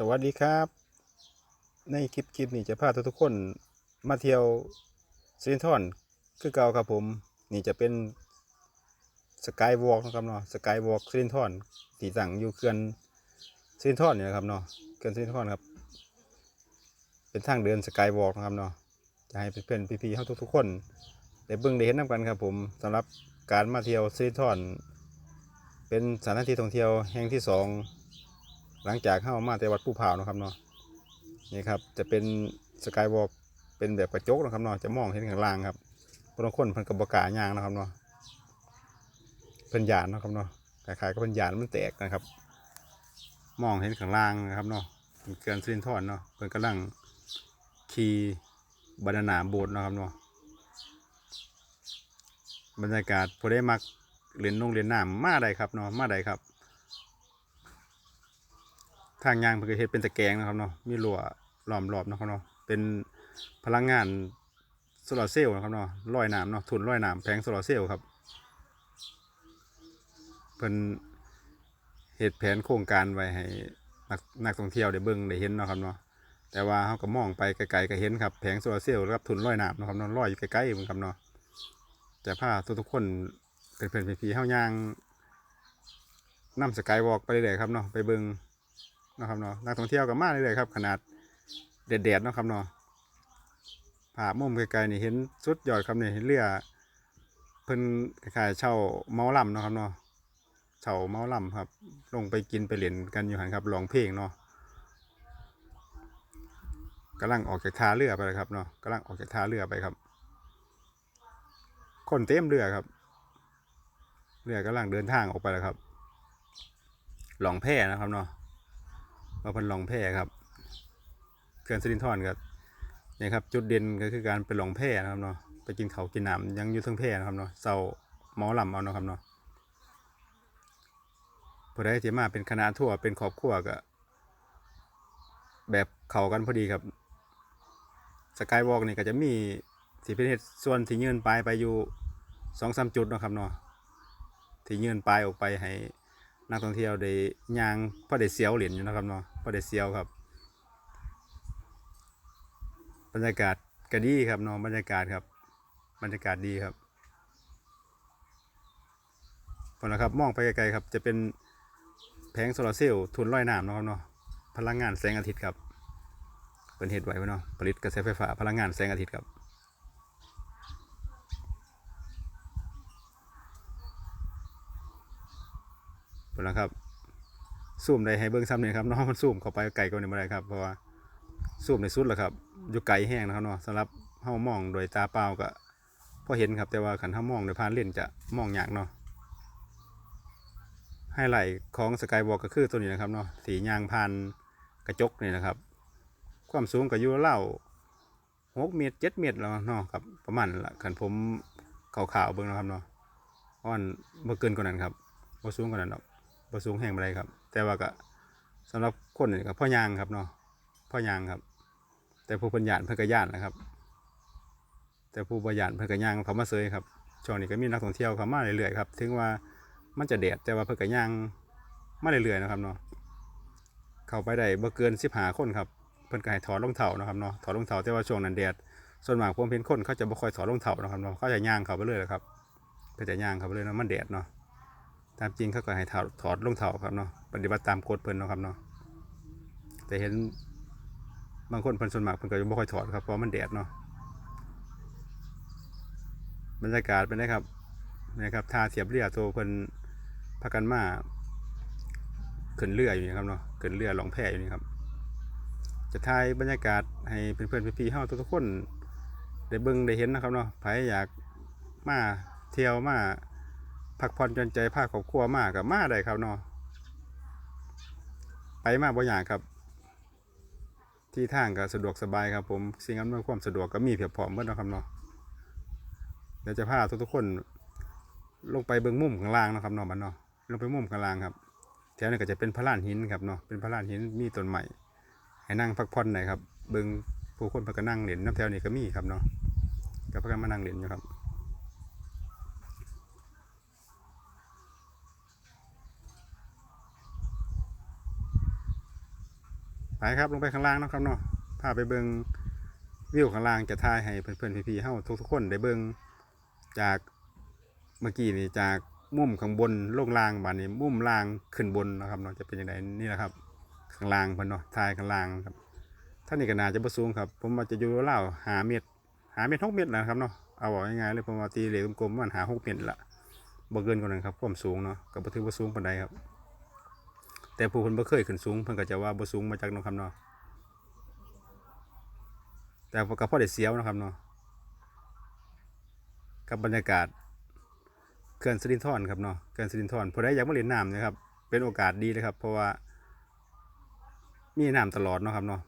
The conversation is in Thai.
สวัสดีครับ ในคลิปคลิปนี้จะพาทุกคนมาเที่ยวซินทอนคือเก่าครับผม นี่จะเป็นสกายวอล์กนะครับเนาะสกายวอล์กซินทอนที่ตั้งอยู่เขื่อนซินทอนเนี่ยนะครับเนาะเขื่อนซินทอนครับ เป็นทางเดินสกายวอล์กนะครับเนาะจะให้เพื่อนๆพี่ๆเขาทุกๆคนได้เบิ่งได้เห็นน้กันครับผมสำหรับการมาเที่ยวซินทอนเป็นสถานที่ท่องเที่ยวแห่งที่สอง หลังจากเข้ามาแต่วัดผู้พร้าวนะครับเนาะนี่ครับจะเป็นสกายวอล์กเป็นแบบกระจกนะครับเนาะจะมองเห็นข้างล่างครับบางคนเพิ่นกับบกล้ายางนะครับเนาะเพิ่นหยานนะครับเนาะคล้ายๆกับเพิ่นหยานมันแตกนะครับ มองเห็นข้างล่างนะครับเนาะเป็นเกลือนซินทอนเนาะเพิ่นกำลังขี่บรรณาโบสถ์นะครับเนาะบรรยากาศพอได้มักเล่นนงเล่นน้ำมาได้ครับเนาะมาได้ครับ ทางยางเพื่อเฮ็ดเป็นตะแกรงนะครับเนาะมีรั้วล้อมรอบนะครับเนาะเป็นพลังงานโซลาร์เซลล์นะครับเนาะลอยน้ำเนาะทุนลอยน้ำแผงโซลาร์เซลล์ครับเพิ่นเฮ็ดแผนโครงการไว้ให้นักนักท่องเที่ยวได้เบิ่งได้เห็นเนาะครับเนาะแต่ว่าเฮาก็มองไปไกลๆก็เห็นครับแผงโซลาร์เซลล์กับทุนลอยน้ำเนาะครับเนาะลอยอยู่ไกลๆเหมือนกันเนาะแต่พาทุกๆคนเป็นเพื่อนพี่ๆเฮาย่างนำสกายวอล์กไปเรื่อยๆครับเนาะไปเบิ่ง นะครับเนาะนักท่องเที่ยวก็มาเรื่อยๆครับ ขนาดแดดๆนะครับเนาะผ่ามุมไกลๆนี่เห็นสุดยอดครับเนี่ยเห็นเรือเพิ่นคล้ายๆเช่าเมาลำนะครับเนาะเช่าเมาลำครับ ลงไปกินไปเล่นกันอยู่หันครับร้องเพลงเนาะกำลังออกจากท่าเรือไปเลยครับเนาะกำลังออกจากท่าเรือไปครับ คนเต็มเรือครับ เรือกำลังเดินทางออกไปแล้วครับหลองแพนะครับเนาะ ว่าพันลองแพร่ครับเขื่อนสิรินทรครับนี่ครับจุดเด่นก็คือการไปลองแพร่นะครับเนาะไปกินเขากินน้ำยังอยู่ทั้งแพร่นะครับเนาะเสาหมอลำเอาเนาะครับเนาะพอได้ที่มาเป็นคณะทั่วเป็นครอบครัวก็แบบเขากันพอดีครับสกายวอล์กนี่ก็จะมีที่เป็นเหตุส่วนที่ยื่นปลายไปอยู่สองสามจุดนะครับเนาะที่ยื่นปลายออกไปให้ นักท่องเที่ยวได้ย่างพอได้เสียวเหรียญอยู่นะครับเนาะพอได้เสียวครับ บรรยากาศก็ดีครับเนาะบรรยากาศครับ บรรยากาศดีครับพอนะครับมองไปไกลๆครับ จะเป็นแผงโซลาร์เซลล์ทุนลอยน้ำนะครับเนาะพลังงานแสงอาทิตย์ครับเป็นเหตุไว้เนาะผลิตกระแสไฟฟ้าพลังงานแสงอาทิตย์ครับ หมดแล้วครับซูมได้ให้เบิ้งซ้ำเนี่ยครับเน้องมันซูมเข้าไปไกลกว่านี้ไม่ได้ครับเพราะว่าซูมในสุดแล้วครับ อยู่ไกลแห้งนะครับเนาะสำหรับเฮามองโดยตาเปล่าก็พอเห็นครับแต่ว่าขันเฮามองโดยผ่านเลนส์จะมองยากเนาะไฮไลท์ของสกายวอล์กก็คือตัวนี้นะครับเนาะสียางผ่านกระจกนี่นะครับ ความสูงก็อยู่เล่าหกเมตรเจ็ดเมตรแล้วเนาะครับประมาณนั้นละขันผมขาวๆเบิ้งนะครับเนาะเพราะมันบ่เกินกว่านั้นครับบ่สูงกว่านั้นหรอก ประสูงแห่งอะไรครับ แต่ว่าก็สำหรับคนนี่ก็พ่อยางครับเนาะพ่อยางครับ แต่ผู้ปัญญานเพื่อกระยานนะครับ แต่ผู้ปัญญานเพื่อกระยางเขามาเซยครับช่วงนี้ก็มีนักท่องเที่ยวเขามาเรื่อยๆครับถึงว่ามันจะแดดแต่ว่าเพื่อกระยางมาเรื่อยๆนะครับเนาะเข้าไปได้บ่เกินสิบหาคนครับเพิ่นก็ให้ถอดรองเท้านะครับเนาะถอดรองเท้าแต่ว่าช่วงนั้นแดดส่วนมากผมเห็นคนเขาจะบ่ค่อยถอดรองเท้านะครับเนาะเขาจะย่างเขาไปเรื่อยๆครับก็จะย่างเขาไปเรื่อยนะมันแดดเนาะ ตามจริงเขาก็ให้ถอดถอดรองเท้าครับเนาะปฏิบัติตามกฎเพิ่นเนาะครับเนาะแต่เห็นบางคนเพิ่นส่วนมากเพิ่นก็ยังบ่ค่อยถอดครับเพราะมันแดดเนาะบรรยากาศเป็นไงครับนะครับทาเทียบเรือตัวเพิ่นพากันมาขึ้นเรืออยู่นี่ครับเนาะขึ้นเรือลองแพอยู่นี่ครับ จะถ่ายบรรยากาศให้เพื่อนๆพี่ๆเฮาทุกๆคนได้เบิ่งได้เห็นนะครับเนาะใครอยากมาเที่ยวมา พักผ่อนหย่อนใจพาครอบครัวมากกับมาได้ครับเนาะไปมาบ่ยากครับ ที่ทางก็สะดวกสบายครับผมสิ่งอำนวยความสะดวกก็มีเพียบพร้อมหมดเนาะครับเนาะเดี๋ยวจะพาทุกๆคน ลงไปเบื้องมุมข้างล่างนะครับเนาะบัดเนาะลงไปมุมข้างล่างครับแถวนี้ก็จะเป็นพระลานหินครับเนาะเป็นพระลานหินมีต้นใหม่ให้นั่งพักผ่อนหน่อยครับเบื้องผู้คนเพิ่นก็นั่งเล่นน้ำแถวนี้ก็มีครับเนาะก็พากันมานั่งเล่นอยู่ครับ ครับลงไปข้างล่างนะครับเนาะพาไปเบิงวิวข้างล่างจะถ่ายให้เพื่อนๆพี่ๆเฮาทุกๆคนได้เบิงจากเมื่อกี้นี่จากมุมข้างบนลงล่างบานนี้มุมล่างขึ้นบนนะครับเนาะจะเป็นยังไงนี่แหละครับ ข้างล่างเพิ่อนเนาะถ่ายข้างล่างครับท่านนี่ก็น่าจะบ่สูงครับ ผมว่าจะอยู่ราหาเมตรหาเมตรหกเมตรนะครับเนาะเอาบอกง่ายๆเลยผมว่าตีเหล็กกลมๆมันหาหกเมตรละบ่เกินกว่านั้นครับความสูงเนาะก็บ่ถือว่าสูงปานใดครับ แต่ผู้คนบ่เคยขึ้นสูงเพิ่นก็จะว่าบ่สูงมาจากเนาะครับเนาะแต่ก็พอได้เสียวนะครับเนาะกับบรรยากาศเกินสิรินธรครับเนาะเกินสิรินทอนพอไดอยากมาเล่นน้ำนะครับ เป็นโอกาสดีเลยครับ เพราะว่ามีน้ำตลอดเนาะครับเนาะ